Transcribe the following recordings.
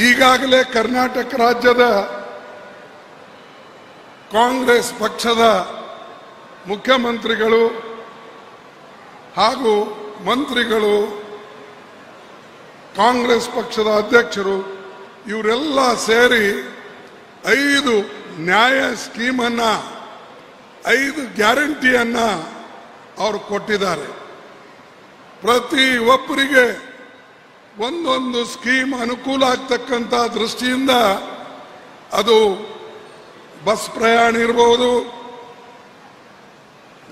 ಈಗಾಗಲೇ ಕರ್ನಾಟಕ ರಾಜ್ಯದ ಕಾಂಗ್ರೆಸ್ ಪಕ್ಷದ ಮುಖ್ಯಮಂತ್ರಿಗಳು ಹಾಗೂ ಮಂತ್ರಿಗಳು, ಕಾಂಗ್ರೆಸ್ ಪಕ್ಷದ ಅಧ್ಯಕ್ಷರು, ಇವರೆಲ್ಲ ಸೇರಿ ಐದು ನ್ಯಾಯ ಸ್ಕೀಮನ್ನು, ಐದು ಗ್ಯಾರಂಟಿಯನ್ನು ಅವರು ಕೊಟ್ಟಿದ್ದಾರೆ. ಪ್ರತಿ ಒಬ್ಬರಿಗೆ ಒಂದೊಂದು ಸ್ಕೀಮ್ ಅನುಕೂಲ ಆಗ್ತಕ್ಕಂಥ ದೃಷ್ಟಿಯಿಂದ ಅದು ಬಸ್ ಪ್ರಯಾಣ ಇರ್ಬೋದು,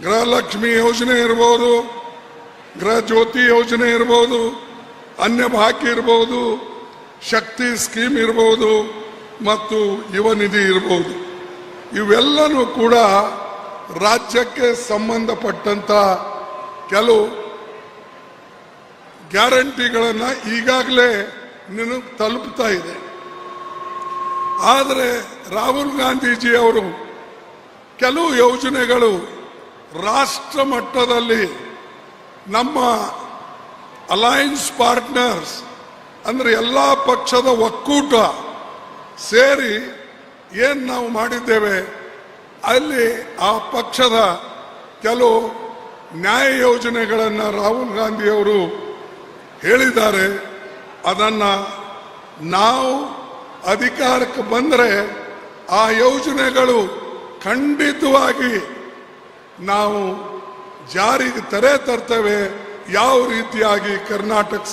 ಗೃಹಲಕ್ಷ್ಮಿ ಯೋಜನೆ ಇರ್ಬೋದು ಗೃಹ ಜ್ಯೋತಿ ಯೋಜನೆ ಇರ್ಬೋದು, ಅನ್ಯ ಭಾಗ್ಯ ಇರ್ಬೋದು, ಶಕ್ತಿ ಸ್ಕೀಮ್ ಇರ್ಬೋದು ಮತ್ತು ಯುವ ನಿಧಿ ಇರ್ಬೋದು. ಇವೆಲ್ಲನೂ ಕೂಡ ರಾಜ್ಯಕ್ಕೆ ಸಂಬಂಧಪಟ್ಟಂತ ಕೆಲವು ಗ್ಯಾರಂಟಿಗಳನ್ನು ಈಗಾಗಲೇ ನಿನಗೆ ತಲುಪ್ತಾ ಇದೆ. ಆದರೆ ರಾಹುಲ್ ಗಾಂಧೀಜಿ ಅವರು ಕೆಲವು ಯೋಜನೆಗಳು ರಾಷ್ಟ್ರ ಮಟ್ಟದಲ್ಲಿ ನಮ್ಮ ಅಲಯನ್ಸ್ ಪಾರ್ಟ್ನರ್ಸ್ ಅಂದರೆ ಎಲ್ಲ ಪಕ್ಷದ ಒಕ್ಕೂಟ ಸೇರಿ ಏನು ನಾವು ಮಾಡಿದ್ದೇವೆ, ಅಲ್ಲಿ ಆ ಪಕ್ಷದ ಕೆಲವು ನ್ಯಾಯ ಯೋಜನೆಗಳನ್ನು ರಾಹುಲ್ ಗಾಂಧಿ ಅವರು ಹೇಳಿದ್ದಾರೆ. ಅದನ್ನ ನಾವು ಅಧಿಕಾರಕ್ಕೆ ಬಂದರೆ ಆ ಯೋಜನೆಗಳು ಖಂಡಿತವಾಗಿ ನಾವು ಜಾರಿಗೆ ತರೇ ತರ್ತೇವೆ. ಯಾವ ರೀತಿಯಾಗಿ ಕರ್ನಾಟಕ